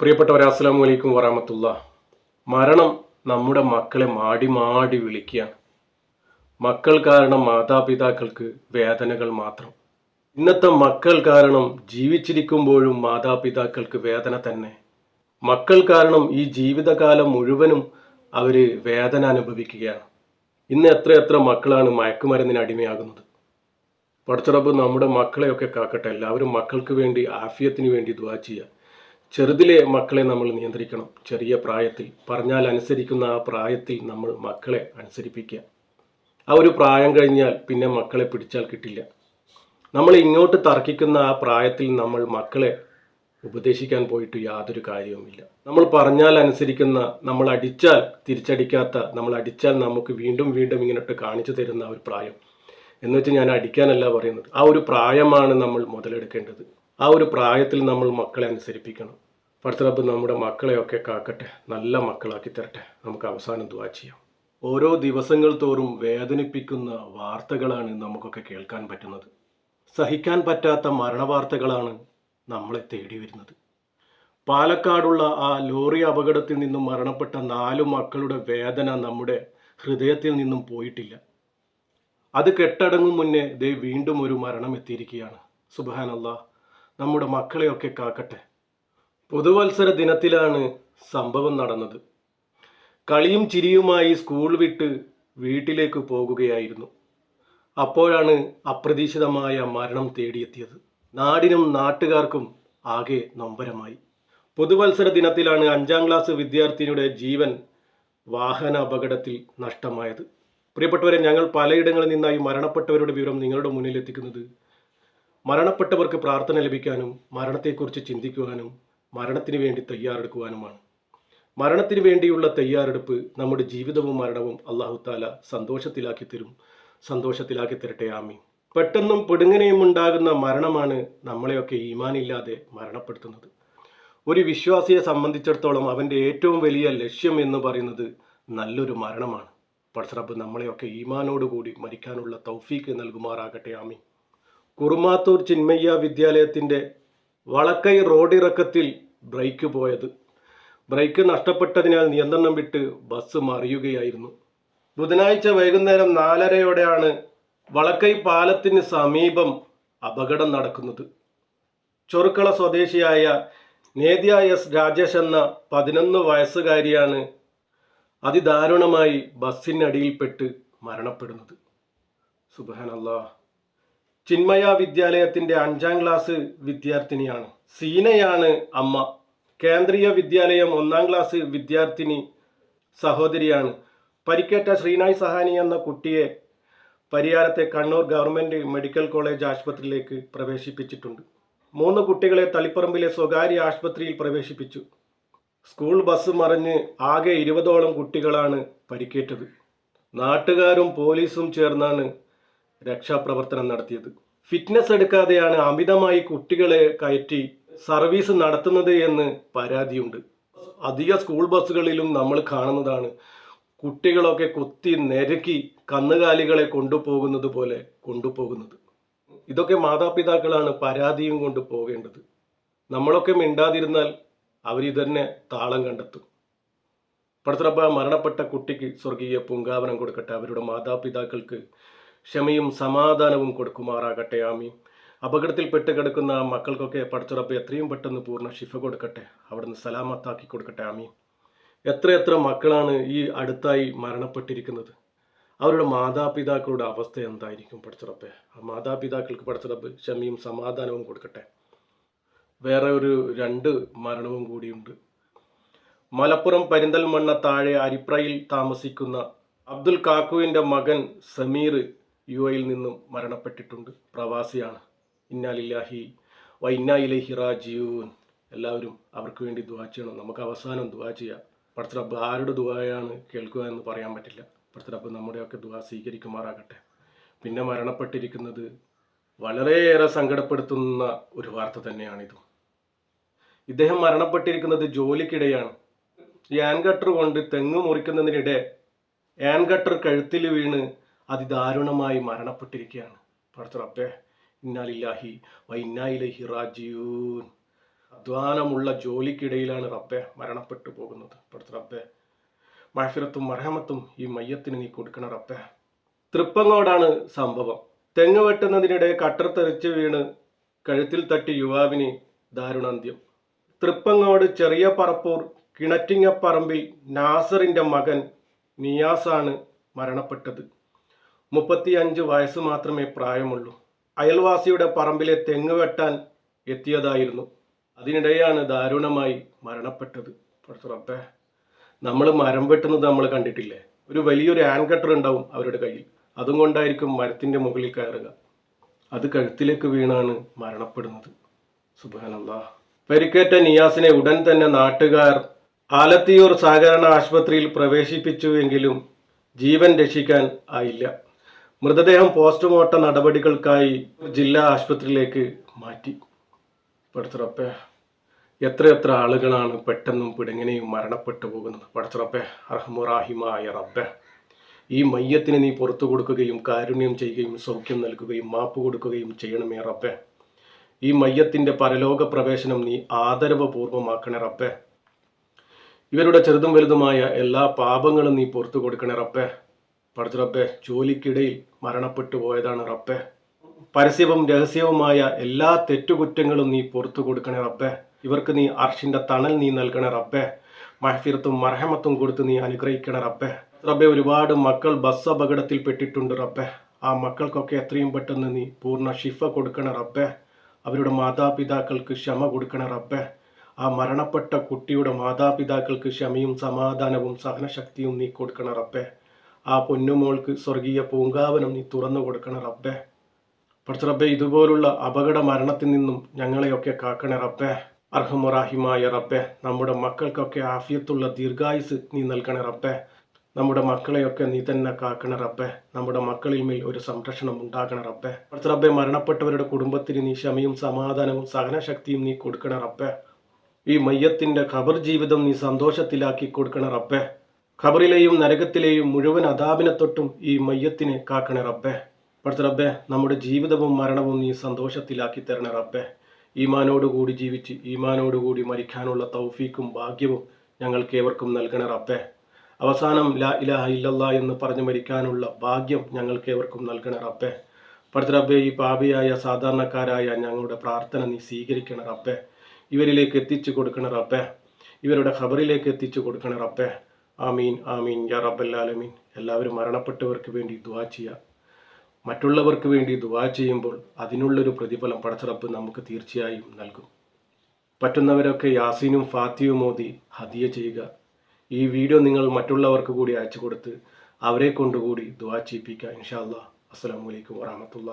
പ്രിയപ്പെട്ടവരെ അസ്സാം വലൈക്കും വറാമത്തുള്ള മരണം നമ്മുടെ മക്കളെ മാടി മാടി വിളിക്കുകയാണ്. മക്കൾ കാരണം മാതാപിതാക്കൾക്ക് വേദനകൾ മാത്രം. ഇന്നത്തെ മക്കൾ കാരണം ജീവിച്ചിരിക്കുമ്പോഴും മാതാപിതാക്കൾക്ക് വേദന തന്നെ. മക്കൾ കാരണം ഈ ജീവിതകാലം മുഴുവനും അവർ വേദന അനുഭവിക്കുകയാണ്. ഇന്ന് എത്ര എത്ര മക്കളാണ് മയക്കുമരുന്നിന് അടിമയാകുന്നത്. പടച്ചുറപ്പ് നമ്മുടെ മക്കളെയൊക്കെ കാക്കട്ടെ എല്ലാവരും മക്കൾക്ക് വേണ്ടി ആഫിയത്തിന് വേണ്ടി ദ്വാ ചെയ്യുക. ചെറുതിലെ മക്കളെ നമ്മൾ നിയന്ത്രിക്കണം. ചെറിയ പ്രായത്തിൽ പറഞ്ഞാൽ അനുസരിക്കുന്ന ആ പ്രായത്തിൽ നമ്മൾ മക്കളെ അനുസരിപ്പിക്കുക. ആ ഒരു പ്രായം കഴിഞ്ഞാൽ പിന്നെ മക്കളെ പിടിച്ചാൽ കിട്ടില്ല. നമ്മൾ ഇങ്ങോട്ട് തർക്കിക്കുന്ന ആ പ്രായത്തിൽ നമ്മൾ മക്കളെ ഉപദേശിക്കാൻ പോയിട്ട് യാതൊരു കാര്യവുമില്ല. നമ്മൾ പറഞ്ഞാൽ അനുസരിക്കുന്ന നമ്മൾ അടിച്ചാൽ തിരിച്ചടിക്കാത്ത നമ്മൾ അടിച്ചാൽ നമുക്ക് വീണ്ടും വീണ്ടും ഇങ്ങോട്ട് കാണിച്ചു തരുന്ന ഒരു പ്രായം എന്ന് വെച്ച് ഞാൻ അടിക്കാനല്ല പറയുന്നത്. ആ ഒരു പ്രായമാണ് നമ്മൾ മുതലെടുക്കേണ്ടത്. ആ ഒരു പ്രായത്തിൽ നമ്മൾ മക്കളെ അനുസരിപ്പിക്കണം. പടുത്തറപ്പ് നമ്മുടെ മക്കളെയൊക്കെ കാക്കട്ടെ നല്ല മക്കളാക്കി തരട്ടെ. നമുക്ക് അവസാനം ദുവാ ചെയ്യാം. ഓരോ ദിവസങ്ങൾ തോറും വേദനിപ്പിക്കുന്ന വാർത്തകളാണ് നമുക്കൊക്കെ കേൾക്കാൻ പറ്റുന്നത്. സഹിക്കാൻ പറ്റാത്ത മരണവാർത്തകളാണ് നമ്മളെ തേടി വരുന്നത്. പാലക്കാടുള്ള ആ ലോറി അപകടത്തിൽ നിന്നും മരണപ്പെട്ട നാലു മക്കളുടെ വേദന നമ്മുടെ ഹൃദയത്തിൽ നിന്നും പോയിട്ടില്ല. അത് കെട്ടടങ്ങും മുന്നേ ദേ വീണ്ടും ഒരു മരണം എത്തിയിരിക്കുകയാണ്. സുബാനല്ല നമ്മുടെ മക്കളെയൊക്കെ കാക്കട്ടെ. പുതുവത്സര ദിനത്തിലാണ് സംഭവം നടന്നത്. കളിയും ചിരിയുമായി സ്കൂൾ വിട്ട് വീട്ടിലേക്ക് പോകുകയായിരുന്നു. അപ്പോഴാണ് അപ്രതീക്ഷിതമായ മരണം തേടിയെത്തിയത്. നാടിനും നാട്ടുകാർക്കും ആകെ നൊമ്പരമായി. പുതുവത്സര ദിനത്തിലാണ് അഞ്ചാം ക്ലാസ് വിദ്യാർത്ഥിനിയുടെ ജീവൻ വാഹന അപകടത്തിൽ നഷ്ടമായത്. പ്രിയപ്പെട്ടവരെ ഞങ്ങൾ പലയിടങ്ങളിൽ നിന്നായി മരണപ്പെട്ടവരുടെ വിവരം നിങ്ങളുടെ മുന്നിൽ എത്തിക്കുന്നത് മരണപ്പെട്ടവർക്ക് പ്രാർത്ഥന ലഭിക്കാനും മരണത്തെക്കുറിച്ച് ചിന്തിക്കുവാനും മരണത്തിന് വേണ്ടി തയ്യാറെടുക്കുവാനുമാണ്. മരണത്തിന് വേണ്ടിയുള്ള തയ്യാറെടുപ്പ് നമ്മുടെ ജീവിതവും മരണവും അള്ളാഹു താല സന്തോഷത്തിലാക്കി തരും. സന്തോഷത്തിലാക്കി തരട്ടെ ആമി പെട്ടെന്നും പെടുങ്ങനെയും ഉണ്ടാകുന്ന മരണമാണ് നമ്മളെയൊക്കെ ഈമാനില്ലാതെ മരണപ്പെടുത്തുന്നത്. ഒരു വിശ്വാസിയെ സംബന്ധിച്ചിടത്തോളം അവന്റെ ഏറ്റവും വലിയ ലക്ഷ്യം എന്ന് പറയുന്നത് നല്ലൊരു മരണമാണ്. പടച്ചറബ് നമ്മളെയൊക്കെ ഈമാനോടുകൂടി മരിക്കാനുള്ള തൗഫീക്ക് നൽകുമാറാകട്ടെ ആമി കുറുമാത്തൂർ ചിന്മയ്യ വിദ്യാലയത്തിന്റെ വളക്കൈ റോഡിറക്കത്തിൽ ബ്രേക്ക് പോയത്. ബ്രേക്ക് നഷ്ടപ്പെട്ടതിനാൽ നിയന്ത്രണം വിട്ട് ബസ് മറിയുകയായിരുന്നു. ബുധനാഴ്ച വൈകുന്നേരം നാലരയോടെയാണ് വളക്കൈ പാലത്തിന് സമീപം അപകടം നടക്കുന്നത്. ചൊറുക്കള സ്വദേശിയായ നേദ്യ എസ് രാജേഷ് എന്ന പതിനൊന്ന് വയസ്സുകാരിയാണ് അതിദാരുണമായി ബസ്സിനടിയിൽപ്പെട്ട് മരണപ്പെടുന്നത്. സുബാനല്ലാ ചിന്മയ വിദ്യാലയത്തിന്റെ അഞ്ചാം ക്ലാസ് വിദ്യാർത്ഥിനിയാണ്. സീനയാണ് അമ്മ. കേന്ദ്രീയ വിദ്യാലയം ഒന്നാം ക്ലാസ് വിദ്യാർത്ഥിനി സഹോദരിയാണ്. പരിക്കേറ്റ ശ്രീനായ് സഹാനി എന്ന കുട്ടിയെ പരിയാരത്തെ കണ്ണൂർ ഗവൺമെന്റ് മെഡിക്കൽ കോളേജ് ആശുപത്രിയിലേക്ക് പ്രവേശിപ്പിച്ചിട്ടുണ്ട്. മൂന്ന് കുട്ടികളെ തളിപ്പറമ്പിലെ സ്വകാര്യ ആശുപത്രിയിൽ പ്രവേശിപ്പിച്ചു. സ്കൂൾ ബസ് മറിഞ്ഞ് ആകെ ഇരുപതോളം കുട്ടികളാണ് പരിക്കേറ്റത്. നാട്ടുകാരും പോലീസും ചേർന്നാണ് രക്ഷാപ്രവർത്തനം നടത്തിയത്. ഫിറ്റ്നസ് എടുക്കാതെയാണ് അമിതമായി കുട്ടികളെ കയറ്റി സർവീസ് നടത്തുന്നത് എന്ന് പരാതിയുണ്ട്. അധിക സ്കൂൾ ബസ്സുകളിലും നമ്മൾ കാണുന്നതാണ് കുട്ടികളൊക്കെ കുത്തി നിരക്കി കന്നുകാലികളെ കൊണ്ടുപോകുന്നത് പോലെ കൊണ്ടുപോകുന്നത്. ഇതൊക്കെ മാതാപിതാക്കളാണ് പരാതിയും കൊണ്ട് പോകേണ്ടത്. നമ്മളൊക്കെ മിണ്ടാതിരുന്നാൽ അവരിതന്നെ താളം കണ്ടെത്തും. പടത്തറപ്പ മരണപ്പെട്ട കുട്ടിക്ക് സ്വർഗീയ പൂങ്കാവനം കൊടുക്കട്ടെ. അവരുടെ മാതാപിതാക്കൾക്ക് ക്ഷമയും സമാധാനവും കൊടുക്കുമാറാകട്ടെ ആമീൻ. അപകടത്തിൽപ്പെട്ട് കിടക്കുന്ന മക്കൾക്കൊക്കെ പടച്ചുറപ്പ് എത്രയും പെട്ടെന്ന് പൂർണ ശിഫ കൊടുക്കട്ടെ അവിടുന്ന് സലാമത്താക്കി കൊടുക്കട്ടെ ആമീൻ. എത്രയെത്ര മക്കളാണ് ഈ അടുത്തായി മരണപ്പെട്ടിരിക്കുന്നത്? അവരുടെ മാതാപിതാക്കളുടെ അവസ്ഥ എന്തായിരിക്കും പടച്ചുറപ്പ് ആ മാതാപിതാക്കൾക്ക് പടച്ചുറപ്പ് ക്ഷമയും സമാധാനവും കൊടുക്കട്ടെ. വേറെ ഒരു രണ്ട് മരണവും കൂടിയുണ്ട്. മലപ്പുറം പരിന്തൽമണ്ണ താഴെ അരിപ്രയിൽ താമസിക്കുന്ന അബ്ദുൽ കാക്കുവിന്റെ മകൻ സമീർ യു എയിൽ നിന്നും മരണപ്പെട്ടിട്ടുണ്ട്. പ്രവാസിയാണ്. ഇന്നാലില്ലാഹി വ ഇന്നാ ഇലൈഹി റാജിയൂൻ എല്ലാവരും അവർക്ക് വേണ്ടി ദുവാ ചെയ്യണം. നമുക്ക് അവസാനം ദുവാ ചെയ്യാം. പടത്തറബ് ആരുടെ ദുവായാണ് കേൾക്കുക എന്ന് പറയാൻ പറ്റില്ല. പടത്തറബ് നമ്മുടെയൊക്കെ ദുവാ സ്വീകരിക്കുമാറാകട്ടെ. പിന്നെ മരണപ്പെട്ടിരിക്കുന്നത് വളരെയേറെ സങ്കടപ്പെടുത്തുന്ന ഒരു വാർത്ത തന്നെയാണിത്. ഇദ്ദേഹം മരണപ്പെട്ടിരിക്കുന്നത് ജോലിക്കിടെയാണ്. ഈ ആൻകട്ടർ കൊണ്ട് തെങ്ങ് മുറിക്കുന്നതിനിടെ ആൻകട്ടർ കഴുത്തിൽ വീണ് അതിദാരുണമായി മരണപ്പെട്ടിരിക്കുകയാണ്. പടച്ച റബ്ബേ ഇന്നാലില്ലാഹി വൈന്നായിലഹി റാജിയൂൻ അധ്വാനമുള്ള ജോലിക്കിടയിലാണ് റബ്ബെ മരണപ്പെട്ടു പോകുന്നത്. പഠിച്ച റബ്ബെ മഹഫിറത്തും മർഹമത്തും ഈ മയ്യത്തിന് നീ കൊടുക്കണം റബ്ബെ. തൃപ്പങ്ങോടാണ് സംഭവം. തെങ്ങ് വെട്ടുന്നതിനിടെ കട്ടർ തെറിച്ച് വീണ് കഴുത്തിൽ തട്ടി യുവാവിന് ദാരുണാന്ത്യം. തൃപ്പങ്ങോട് ചെറിയ പറപ്പൂർ കിണറ്റിങ്ങപ്പറമ്പിൽ നാസറിന്റെ മകൻ നിയാസാണ് മരണപ്പെട്ടത്. മുപ്പത്തിയഞ്ച് വയസ്സ് മാത്രമേ പ്രായമുള്ളൂ. അയൽവാസിയുടെ പറമ്പിലെ തെങ്ങ് വെട്ടാൻ എത്തിയതായിരുന്നു. അതിനിടെയാണ് ദാരുണമായി മരണപ്പെട്ടത്. റബ്ബേ നമ്മൾ മരം വെട്ടുന്നത് നമ്മൾ കണ്ടിട്ടില്ലേ? ഒരു വലിയൊരു ആൻകട്ടർ ഉണ്ടാവും അവരുടെ കയ്യിൽ. അതും കൊണ്ടായിരിക്കും മരത്തിന്റെ മുകളിൽ കയറുക. അത് കഴുത്തിലേക്ക് വീണാണ് മരണപ്പെടുന്നത്. സുബാനല്ലാ പരിക്കേറ്റ നിയാസിനെ ഉടൻ തന്നെ നാട്ടുകാർ ആലത്തിയൂർ സഹകരണ ആശുപത്രിയിൽ പ്രവേശിപ്പിച്ചുവെങ്കിലും ജീവൻ രക്ഷിക്കാൻ ആയില്ല. മൃതദേഹം പോസ്റ്റ്മോർട്ടം നടപടികൾക്കായി ജില്ലാ ആശുപത്രിയിലേക്ക് മാറ്റി. പടുത്തുറപ്പേ എത്രയെത്ര ആളുകളാണ് പെട്ടെന്നും പിടുങ്ങനെയും മരണപ്പെട്ടു പോകുന്നത്? പടച്ചുറപ്പെ അർഹമുറാഹിമായ റബ്ബെ ഈ മയ്യത്തിന് നീ പുറത്തു കൊടുക്കുകയും കാരുണ്യം ചെയ്യുകയും സൗഖ്യം നൽകുകയും മാപ്പ് കൊടുക്കുകയും ചെയ്യണമേ റബ്ബെ. ഈ മയ്യത്തിന്റെ പരലോക പ്രവേശനം നീ ആദരവപൂർവമാക്കണേ റബ്ബെ. ഇവരുടെ ചെറുതും വലുതുമായ എല്ലാ പാപങ്ങളും നീ പുറത്തു കൊടുക്കണേ റബ്ബെ. പടച്ചു റബ്ബെ ജോലിക്കിടയിൽ മരണപ്പെട്ടു പോയതാണ് റബ്ബെ. പരസ്യവും രഹസ്യവുമായ എല്ലാ തെറ്റുകുറ്റങ്ങളും നീ പുറത്തു കൊടുക്കണേ റബ്ബെ. ഇവർക്ക് നീ അർഷിന്റെ തണൽ നീ നൽകണേ റബ്ബെ. മഹഫിറത്തും മർഹമത്തും കൊടുത്ത് നീ അനുഗ്രഹിക്കണേ റബ്ബെ. റബ്ബെ ഒരുപാട് മക്കൾ ബസ് അപകടത്തിൽ പെട്ടിട്ടുണ്ട് റബ്ബെ. ആ മക്കൾക്കൊക്കെ എത്രയും പെട്ടെന്ന് നീ പൂർണ ഷിഫ കൊടുക്കണേ റബ്ബെ. അവരുടെ മാതാപിതാക്കൾക്ക് ക്ഷമ കൊടുക്കണേ റബ്ബെ. ആ മരണപ്പെട്ട കുട്ടിയുടെ മാതാപിതാക്കൾക്ക് ക്ഷമയും സമാധാനവും സഹനശക്തിയും നീ കൊടുക്കണ റബ്ബെ. ആ പൊന്നുമോൾക്ക് സ്വർഗീയ പൂങ്കാവനം നീ തുറന്നു കൊടുക്കണ റബ്ബെ. പഠിച്ച റബ്ബെ ഇതുപോലുള്ള അപകട മരണത്തിൽ നിന്നും ഞങ്ങളെയൊക്കെ കാക്കണേ റബ്ബെ. അർഹമുറാഹിമായ റബ്ബെ നമ്മുടെ മക്കൾക്കൊക്കെ ആഫിയത്തുള്ള ദീർഘായുസ് നീ നൽകണേ റബ്ബെ. നമ്മുടെ മക്കളെയൊക്കെ നീ തന്നെ കാക്കണ റബ്ബെ. നമ്മുടെ മക്കളിൽ മേൽ ഒരു സംരക്ഷണം ഉണ്ടാകണ റബ്ബെ. പഠിച്ച റബ്ബെ മരണപ്പെട്ടവരുടെ കുടുംബത്തിന് നീ ക്ഷമയും സമാധാനവും സഹനശക്തിയും നീ കൊടുക്കണ റബ്ബെ. ഈ മയ്യത്തിന്റെ ഖബർ ജീവിതം നീ സന്തോഷത്തിലാക്കി കൊടുക്കണ റബ്ബെ. ഖബറിലെയും നരകത്തിലെയും മുഴുവൻ അതാപിനെ തൊട്ടും ഈ മയ്യത്തിനെ കാക്കണേ റബ്ബെ. പഠിച്ച റബ്ബെ നമ്മുടെ ജീവിതവും മരണവും നീ സന്തോഷത്തിലാക്കി തരണ റബ്ബെ. ഈമാനോടുകൂടി ജീവിച്ച് ഈമാനോടുകൂടി മരിക്കാനുള്ള തൗഫീക്കും ഭാഗ്യവും ഞങ്ങൾക്ക് ഏവർക്കും നൽകണ റബ്ബെ. അവസാനം ലാ ഇലാഹ ഇല്ലല്ലാ എന്ന് പറഞ്ഞു മരിക്കാനുള്ള ഭാഗ്യം ഞങ്ങൾക്ക് ഏവർക്കും നൽകണ റബ്ബെ. പഠിച്ച റബ്ബെ ഈ പാപിയായ സാധാരണക്കാരായ ഞങ്ങളുടെ പ്രാർത്ഥന നീ സ്വീകരിക്കണ റബ്ബെ. ഇവരിലേക്ക് എത്തിച്ചു കൊടുക്കണ റബ്ബെ. ഇവരുടെ ഖബറിലേക്ക് എത്തിച്ചു കൊടുക്കണ റബ്ബെ. ആമീൻ ആമീൻ യാ റബ്ബല്ലാലമീൻ എല്ലാവരും മരണപ്പെട്ടവർക്ക് വേണ്ടി ദുവാ ചെയ്യുക മറ്റുള്ളവർക്ക് വേണ്ടി ദുവാ ചെയ്യുമ്പോൾ അതിനുള്ളൊരു പ്രതിഫലം പടച്ചറപ്പ് നമുക്ക് തീർച്ചയായും നൽകും. പറ്റുന്നവരൊക്കെ യാസീനും ഫാത്തിയും മോദി ഹദിയ ചെയ്യുക. ഈ വീഡിയോ നിങ്ങൾ മറ്റുള്ളവർക്ക് കൂടി അയച്ചു കൊടുത്ത് അവരെ കൊണ്ടുകൂടി ദുവാ ചെയ്യിപ്പിക്കുക. ഇൻഷാ അസ്സാം വലൈക്കും വറഹമത്തുള്ള